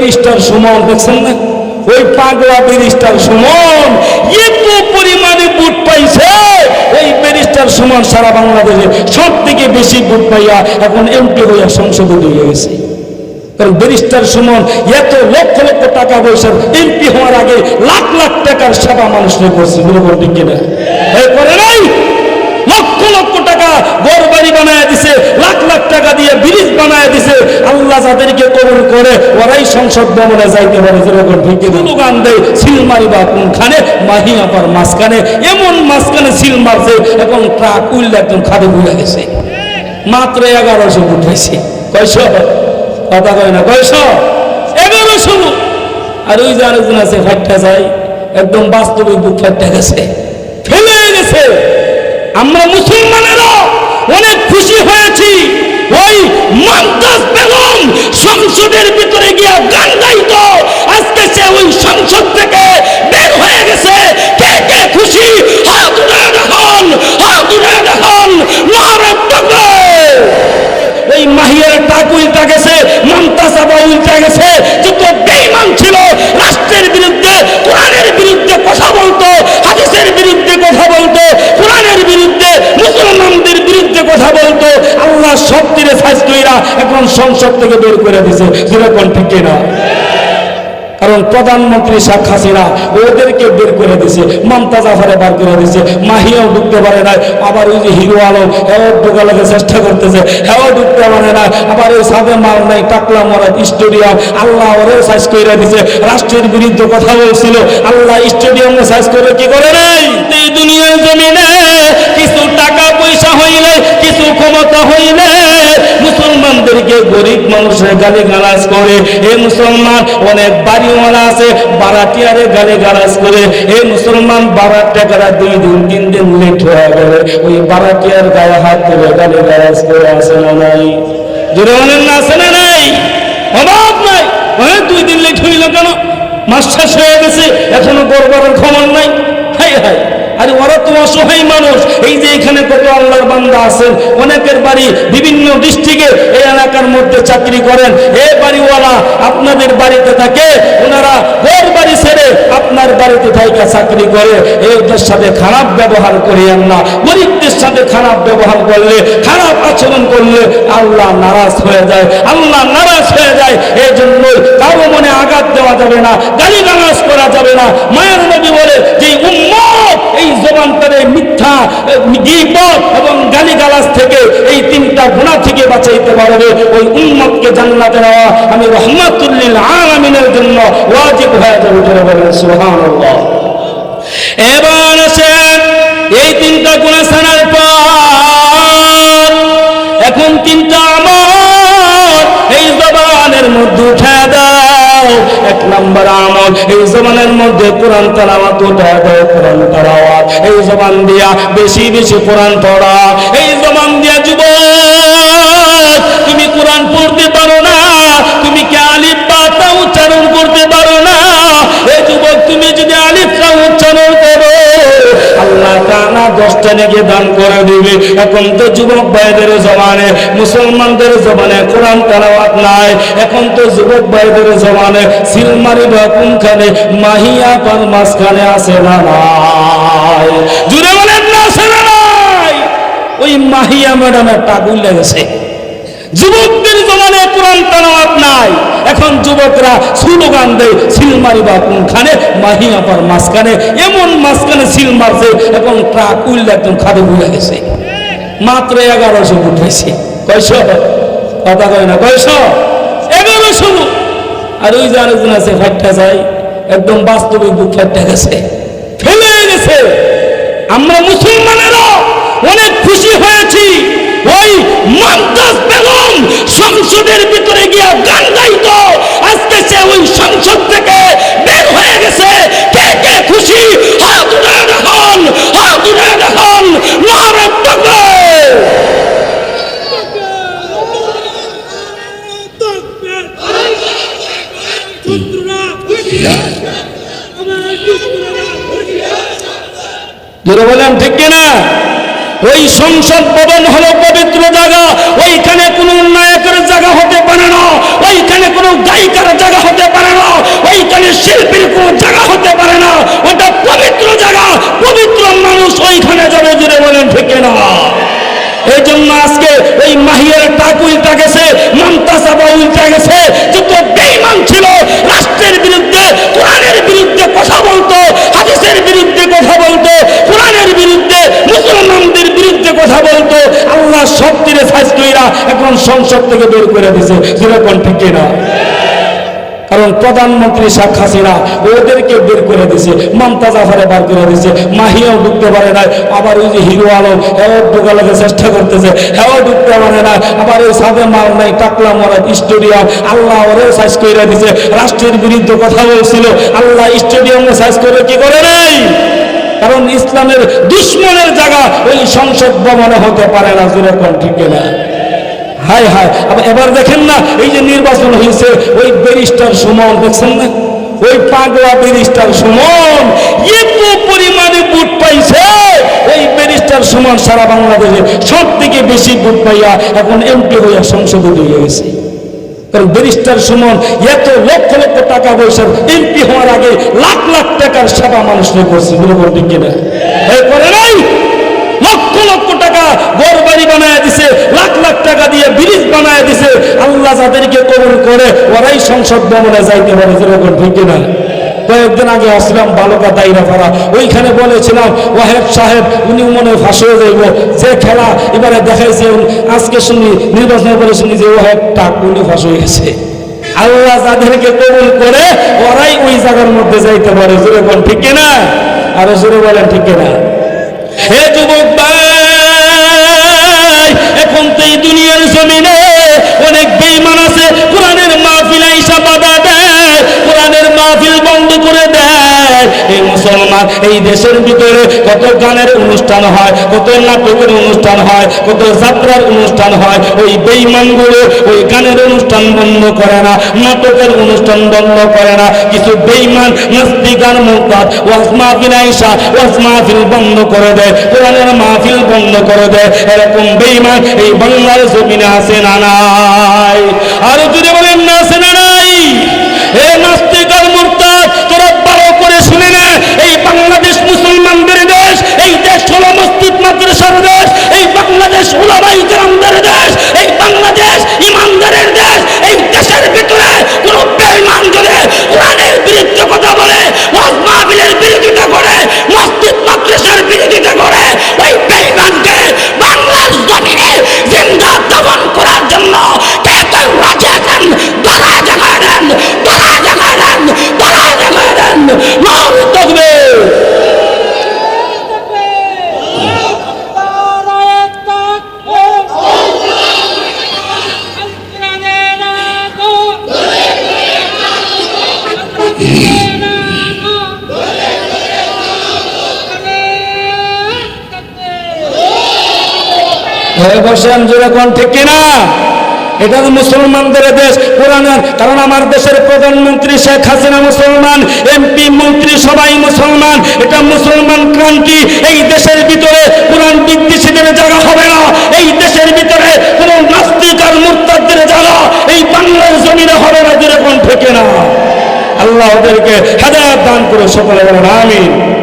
Barrister Suman, দেখছেন না? ওই পাগলা ব্যারিস্টার সুমন এত পরিমাণে ভোট পাইছে। ওই ব্যারিস্টার সুমন সারা বাংলাদেশে সব থেকে বেশি ভোট পাইয়া এখন এমপি হইয়া সংসদে ঢুকে গেছে। কারণ ব্যারিস্টার সুমন এত লক্ষ লক্ষ টাকা পয়সার এমপি হওয়ার আগে লাখ লাখ টাকার সেবা মানুষকে করছে দুর্বল ঠিক কিনা? এই করে নাই, লক্ষ লক্ষ টাকা ঘর বাড়ি বানায় দিছে। লাখ লাখ টাকা দিয়ে ব্রিজ বানায় দিছে। আল্লাহ যাদেরকে কবুল করে, ওরাই সংসদ ভবনে যাইতে পারে, যেরকম ঠিক গান দেয়, সিল মারিবা কোনখানে? মাহি আপার মাঝখানে। এমন মাঝখানে সিল মারছে, এখন ট্রাক উইল একদম খাদে ভুলে গেছে। মাত্র এগারোশো ফুট হয়েছে। কয়শো? কথা কয় না, কয়শো? এগারোশো আর ওই যে আরেকজন আছে ফাটটা যায়, একদম বাস্তবিক বুক ফাটটা গেছে। ফেলে গেছে আমরা মুসলমানেরা অনেক খুশি হয়েছি। ওই মমতাজ বেগম সংসদের ভিতরে গিয়ে গান গাইতো। আজকে সে ওই সংসদ থেকে বের হয়ে গেছে। কে কে খুশি হাত উঠে দেখান হাত উঠে দেখান নারে তাকবীর এই মাহিয়ার টাক উল্টা গেছে মমতাজাবা উল্টা গেছে যত বেঈমান ছিল রাষ্ট্রের বিরুদ্ধে কোরআনের বিরুদ্ধে কথা বলতো হাদিসের বিরুদ্ধে কথা বলতো কোরআনের বিরুদ্ধে মুসলমানদের বিরুদ্ধে কথা বলতো আল্লাহ সব তীরে সাইজ কইরা এখন সংসদ থেকে বের করে দিছে যেরকম ঠিক না? কারণ প্রধানমন্ত্রী শেখ হাসিনা ওদেরকে বের করে দিছে, মমতা জাফারে বার করে দিছে, মাহিয়াও ঢুকতে পারে না আবার ওই যে হিরো আলম, হেও ঢুকালাকে চেষ্টা করতেছে, হেও ঢুকতে পারে না আবার ওই সাদে মাল নাই, টাকলা মরাদ স্টেডিয়াম, আল্লাহ ওরে সাইজ করে দিছে, রাষ্ট্রের বিরুদ্ধে কথা বলছিল, আল্লাহ স্টেডিয়ামে সাইজ করে কি করে নাই? এই দুনিয়ার জমিনে কিছু টাকা পয়সা হইলে, কিছু ক্ষমতা হইলে মানুষের গালি গালাজ করে। এ মুসলমান অনেক বাড়িওয়ালা আছে বারাটিয়ারে গালি গালাজ করে। এ মুসলমান বারাট টাকারা দুই দিন, তিন দিন লেট হয়ে গেলে ওই বারাটিয়ার গায়ে হাত ধরে গালি গালাজ করে আসে না নাই? জোরে না, আসে না নাই? অভাব নাই। হ্যাঁ দুই দিন লেট হইল কেন? মাস শেষ হয়ে গেছে, এখনও গড়বড়ের খবর নাই। হাই হাই আরে ওরা তো অসহায় মানুষ। এই যে এখানে কত আল্লাহর বান্দা আছেন, অনেকের বাড়ি বিভিন্ন ডিস্ট্রিক্টে এই এলাকার মধ্যে চাকরি করেন। এ বাড়িওয়ালা আপনাদের বাড়িতে থাকে, ওনারা ওর বাড়ি ছেড়ে আপনার বাড়িতে থাইকা চাকরি করে। এদের সাথে খারাপ ব্যবহার করিয়েন না। গরিবদের সাথে খারাপ ব্যবহার করলে, খারাপ আচরণ করলে আল্লাহ নারাজ হয়ে যায়। আল্লাহ নারাজ হয়ে যায়। এই জন্য কারও মনে আঘাত দেওয়া যাবে না গালি নারাজ করা যাবে না। মায়ের নবী বলে যে উম্মত এই জবানটারে মিথ্যা গিবত এবং গালিগালাজ থেকে এই তিনটা গুণা থেকে বাঁচাইতে পারবে। ওই উম্মতকে জান্নাতে নেওয়া আমি রহমাতুল্লিল আলামিনের জন্য ওয়াজিব হয়ে যাবে জোরে বলেন, সুবহানাল্লাহ। এবার আসেন এই তিনটা গুণা ছাড়ার এক নম্বর আমল। এই জমানের মধ্যে কোরআন তালাওয়াত উঠে দাও কোরআন তালাওয়াত এই জবান দিয়া বেশি বেশি কোরআন পড়া। এই জবান দিয়া যুবক কানা দশটা নাকি দান করে দিবে। এখন তো যুবক ভাইদের জমানে, মুসলমানদের জমানে কোরআন তালাওয়াত নাই। এখন তো যুবক ভাইদের জমানে সিলমারি বা কোনখানে, মাহিয়া পার মাঝখানে আছে না নাই। জুড়ে বলেন না নাই। ওই মাহিয়া ম্যাডামের টাকুল লেগেছে। যুবকদের জমানে কোরআন তালাওয়াত নাই। এখন যুবকরা স্লোগান দেয় সিল মারিবা কোনখানে, মাহি আপার মাঝখানে, এমন মাঝখানে সিল মারছে, এখন ট্রাক উইল একদম খাদে ভুলে গেছে। মাত্র এগারোশো ফুট হয়েছে। কয়শো? কথা কয় না, কয়শো? এগারোশো আর ওই যে আরেকজন আছে ফাটটা যায়, একদম বাস্তবিক বুক ফাটটা গেছে। ফেলে গেছে। আমরা মুসলমানেরা অনেক খুশি হয়েছি। ওই বেগম সংসদের ভিতরে গিয়া গান গাইতো আজকে সে ওই সংসদ থেকে বের হয়ে গেছে। কে কে খুশি? হাত ঠিক কিনা? ওই সংসদ ভবন হলো পবিত্র জায়গা, ওইখানে কোনো নায়কের জায়গা হতে পারে না ওইখানে কোনো গায়িকার জায়গা হতে পারে সংসদ থেকে বের করে দিছে। যেরকম ঠিক না কারণ প্রধানমন্ত্রী শেখ হাসিনা ওদেরকে বের করে দিছে, মমতা জাফারে বার করে দিছে। মাহিয়াও ঢুকতে পারে না আবার ওই যে হিরো আলম, হেও ঢুকালাকে চেষ্টা করতেছে, হেও ঢুকতে পারে না আবার ওই সাদে মাল নাই, টাকলা মরা স্টেডিয়াম, আল্লাহ ওরে সাইজ করে দিছে। রাষ্ট্রের বিরুদ্ধে কথা বলছিল, আল্লাহ স্টেডিয়ামে সাইজ করে কি করে নাই? কারণ ইসলামের দুশ্মনের জায়গা ওই সংসদ ভবনে হতে পারে না যেরকম ঠিক না হায় হায়, আবার এবার দেখেন না, এই যে নির্বাচন হয়েছে, ওই ব্যারিস্টার সুমন, দেখছেন না? ওই পাগলা ব্যারিস্টার সুমন, এত পরিমাণে ভোট পাইছে। ওই ব্যারিস্টার সুমন সারা বাংলাদেশে সব থেকে বেশি ভোট পাইয়া এখন এমপি হইয়া সংসদে দিয়ে গেছে। কারণ ব্যারিস্টার সুমন এত লক্ষ লক্ষ টাকা পয়সার এমপি হওয়ার আগে লাখ লাখ টাকার সেবা মানুষকে করছে বলব ঠিক কিনা? এই লক্ষ লক্ষ টাকা ঘর বাড়ি বানায় দিছে, লাখ লাখ টাকা দিয়ে ব্রিজ বানায় দিছে। আল্লাহ যাদেরকে কবুল করে, ওরাই সংসদ ভবনে যাইতে পারে, যেরকম ঠিক কিনা? কয়েকদিন আগে আসলাম বালকা দাইরা ফাড়া ওইখানে বলেছিলাম, ওয়াহেব সাহেব উনি মনে ফাঁসে যাইব। যে খেলা, এবারে দেখাইছে আজকে শুনি, নির্বাচনের পরে শুনি যে ওয়াহেব টাক উনি ফাঁস হয়ে গেছে। আল্লাহ যাদেরকে কবুল করে, ওরাই ওই জায়গার মধ্যে যাইতে পারে, যেরকম ঠিক কিনা? আরও জোরে বলেন ঠিক কিনা? হে যুবক ভাই! এই দেশের ভিতরে কত গানের অনুষ্ঠান হয়, কত নাটকের অনুষ্ঠান হয়, কত যাত্রার অনুষ্ঠান হয়, ওই বেইমানগুলো ওই গানের অনুষ্ঠান বন্ধ করে না, নাটকের অনুষ্ঠান বন্ধ করে না। কিছু বেইমান নাস্তিকার মুক্তার ওয়াজ মাহফিল আইসা ওয়াজ মাহফিল বন্ধ করে দেয়, কোরআনের মাহফিল বন্ধ করে দেয়। এরকম বেইমান এই বাংলার জমিনে আছে না নাই? হয়ে বসেন যেরকম ঠিক কিনা? এটা মুসলমানদের দেশ, কোরআনের। কারণ আমার দেশের প্রধানমন্ত্রী শেখ হাসিনা মুসলমান এমপি মন্ত্রী সবাই মুসলমান। এটা মুসলমান ক্রান্তি, এই দেশের ভিতরে কোরআন বিদ্বেষীদের জায়গা হবে না। এই দেশের ভিতরে কোন নাস্তিক আর মুরতাদের জায়গা, এই বাংলার জমিনে হবে না যেরকম থেকে না আল্লাহ ওদেরকে হেদায়ত দান করে সকলে বলেন, আমিন।